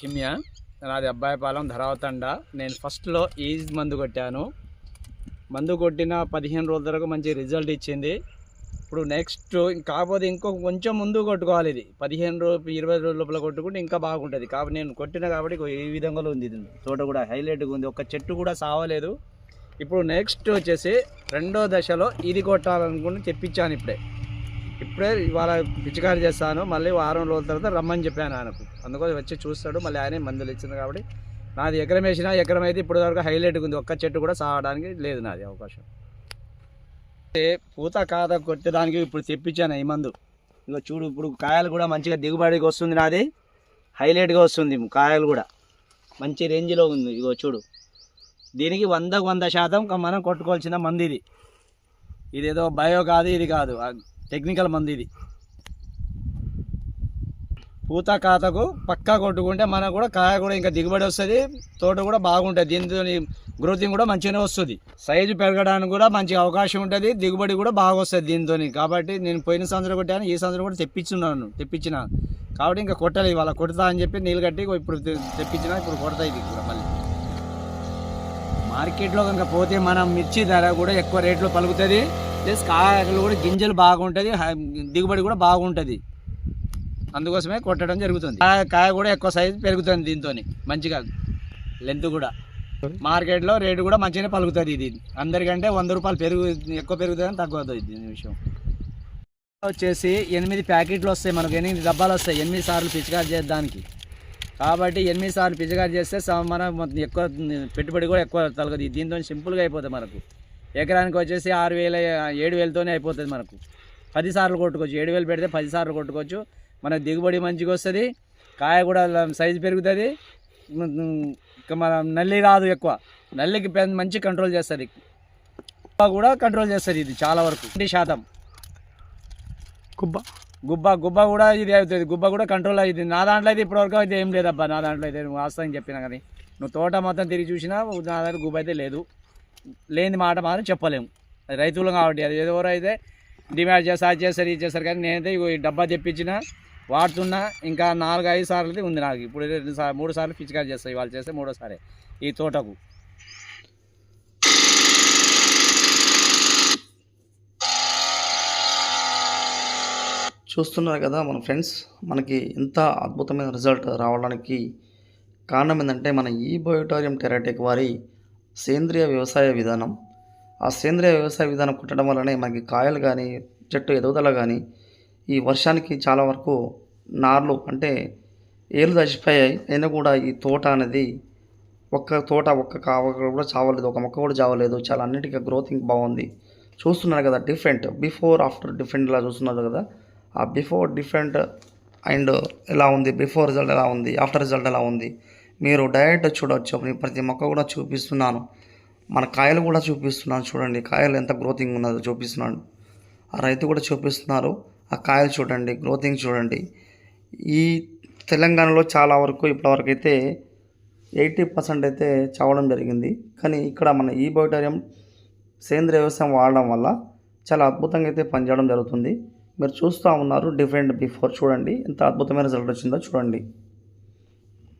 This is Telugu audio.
కిమియా. నాది అబ్బాయిపాలెం ధరావతండ. నేను ఫస్ట్లో ఈజ్ మందు కొట్టాను. మందు కొట్టిన పదిహేను రోజుల వరకు మంచి రిజల్ట్ ఇచ్చింది. ఇప్పుడు నెక్స్ట్ కాకపోతే ఇంకో కొంచెం ముందు కొట్టుకోవాలి ఇది. పదిహేను రోజు ఇరవై రోజుల లోపల కొట్టుకుంటే ఇంకా బాగుంటుంది. కాబట్టి నేను కొట్టిన కాబట్టి ఈ విధంగా ఉంది ఇది. తోట కూడా హైలైట్గా ఉంది. ఒక చెట్టు కూడా సావలేదు. ఇప్పుడు నెక్స్ట్ వచ్చేసి రెండో దశలో ఇది కొట్టాలనుకుని తెప్పించాను ఇప్పుడే. ఇప్పుడే ఇవాళ పిచికారి చేస్తాను. మళ్ళీ వారం రోజుల తర్వాత రమ్మని చెప్పాను ఆయనకు. అందుకోసం వచ్చి చూస్తాడు. మళ్ళీ ఆయనే మందులు ఇచ్చింది కాబట్టి నాది ఎకరం వేసినా ఎకరం అయితే ఇప్పుడు వరకు హైలైట్గా ఉంది. ఒక్క చెట్టు కూడా సాగడానికి లేదు నాది అవకాశం. పూత కాత కొట్టడానికి ఇప్పుడు తెప్పించాను ఈ మందు. ఇగో చూడు ఇప్పుడు కాయలు కూడా మంచిగా దిగుబడికి వస్తుంది నాది. హైలైట్గా వస్తుంది కాయలు కూడా. మంచి రేంజ్లో ఉంది. ఇగో చూడు. దీనికి వందకు వంద శాతం మనం కొట్టుకోవాల్సిన మంది ఇది. ఇదేదో బయో కాదు ఇది కాదు. టెక్నికల్ మంది ఇది. పూత కాతకు పక్కా కొట్టుకుంటే మనకు కూడా కాయ కూడా ఇంకా దిగుబడి వస్తుంది తోట కూడా బాగుంటుంది. దీంతో గ్రోతింగ్ కూడా మంచిగానే వస్తుంది. సైజు పెరగడానికి కూడా మంచి అవకాశం ఉంటుంది దిగుబడి కూడా బాగా వస్తుంది దీంతో కాబట్టి నేను పోయిన సంవత్సరం కొట్టాను ఈ సంవత్సరం కూడా తెప్పించున్నాను తెప్పించిన. కాబట్టి ఇంకా కొట్టాలి ఇవాళ కొడతా అని చెప్పి నీళ్ళు కట్టి ఇప్పుడు తెప్పించినా తెప్పించిన ఇప్పుడు కొడతాయి ఇది కూడా మళ్ళీ. మార్కెట్లో కనుక పోతే మనం మిర్చి ధర కూడా ఎక్కువ రేట్లో పలుకుతుంది. ప్లస్ కాయలు కూడా గింజలు బాగుంటుంది దిగుబడి కూడా బాగుంటుంది. అందుకోసమే కొట్టడం జరుగుతుంది. కాయ కాయ కూడా ఎక్కువ సైజు పెరుగుతుంది దీంతో మంచిగా. లెంత్ కూడా. మార్కెట్లో రేటు కూడా మంచిగానే పలుకుతుంది ఇది. అందరికంటే వంద రూపాయలు పెరుగు ఎక్కువ పెరుగుతుంది తగ్గదు దీని విషయం. వచ్చేసి ఎనిమిది ప్యాకెట్లు వస్తాయి మనకు ఎనిమిది డబ్బాలు వస్తాయి. ఎనిమిది సార్లు పిచికారి చేద్దానికి. కాబట్టి ఎనిమిది సార్లు పిచికారి చేస్తే మనం ఎక్కువ పెట్టుబడి కూడా ఎక్కువ తలగదు. దీంతో సింపుల్గా అయిపోతుంది మనకు. ఎకరానికి వచ్చేసి ఆరు వేల ఏడు వేలతోనే అయిపోతుంది మనకు. పది సార్లు కొట్టుకోవచ్చు. ఏడు వేలు పెడితే పది సార్లు కొట్టుకోవచ్చు. మన దిగుబడి మంచిగా వస్తుంది. కాయ కూడా సైజు పెరుగుతుంది. ఇంకా మన నల్లి రాదు ఎక్కువ. నల్లికి మంచి కంట్రోల్ చేస్తుంది. కూడా కంట్రోల్ చేస్తుంది ఇది చాలా వరకు. ట్వంటీ శాతం. కుబ్బ. గుబ్బ గుబ్బ కూడా ఇది అవుతుంది గుబ్బ కూడా కంట్రోల్ అవుతుంది. నా దాంట్లో అయితే ఇప్పటివరకు అయితే ఏం లేదబ్బా నా దాంట్లో అయితే నువ్వు వాస్తవం చెప్పినా కానీ. నువ్వు తోట మొత్తం తిరిగి చూసినా నా దగ్గర గుబ్బ అయితే లేదు. లేని మాట మాత్రం చెప్పలేము. అది రైతులు కాబట్టి అది ఏదో అయితే డిమాండ్ చేస్తారు అది చేస్తారు ఇది చేస్తారు కానీ నేనైతే ఈ డబ్బా తెప్పించిన వాడుతున్నా ఇంకా నాలుగు ఐదు సార్లు ఉంది నాకు. ఇప్పుడు రెండు సార్లు మూడు సార్లు పిచికారి చేస్తాయి వాళ్ళు చేస్తే మూడోసారి ఈ తోటకు. చూస్తున్నారు కదా మన ఫ్రెండ్స్ మనకి ఇంత అద్భుతమైన రిజల్ట్ రావడానికి కారణం ఏంటంటే మన ఈ బయోటోరియం టెరాటెక్ వారి సేంద్రియ వ్యవసాయ విధానం. ఆ సేంద్రియ వ్యవసాయ విధానం కుట్టడం వల్లనే మనకి కాయలు కానీ చెట్టు ఎదుగుదల కానీ ఈ వర్షానికి చాలా వరకు నార్లు అంటే ఏళ్ళు దశిపోయాయి అయినా కూడా ఈ తోట అనేది ఒక్క తోట ఒక్క కావ కూడా చావలేదు. ఒక మొక్క కూడా చావలేదు. చాలా అన్నిటికీ గ్రోతింగ్ బాగుంది. చూస్తున్నారు కదా డిఫరెంట్. బిఫోర్ ఆఫ్టర్ డిఫరెంట్ ఇలా చూస్తున్నారు కదా. బిఫోర్ డిఫరెంట్ అండ్ ఎలా ఉంది బిఫోర్ రిజల్ట్ ఎలా ఉంది ఆఫ్టర్ రిజల్ట్ ఎలా ఉంది మీరు డైరెక్ట్ చూడవచ్చు ప్రతి మొక్క కూడా చూపిస్తున్నాను. మన కాయలు కూడా చూపిస్తున్నాను చూడండి. కాయలు ఎంత గ్రోతింగ్ ఉన్నదో చూపిస్తున్నాను. ఆ రైతు కూడా చూపిస్తున్నారు. ఆ కాయలు చూడండి గ్రోతింగ్ చూడండి. ఈ తెలంగాణలో చాలా వరకు ఇప్పటివరకు అయితే ఎయిటీ పర్సెంట్ అయితే చావడం జరిగింది. కానీ ఇక్కడ మన ఈ బయోటోరియం సేంద్రియ వ్యవసాయం వాడడం వల్ల చాలా అద్భుతంగా అయితే పనిచేయడం జరుగుతుంది. మీరు చూస్తూ ఉన్నారు డిఫరెంట్ బిఫోర్ చూడండి. ఎంత అద్భుతమైన రిజల్ట్ వచ్చిందో చూడండి.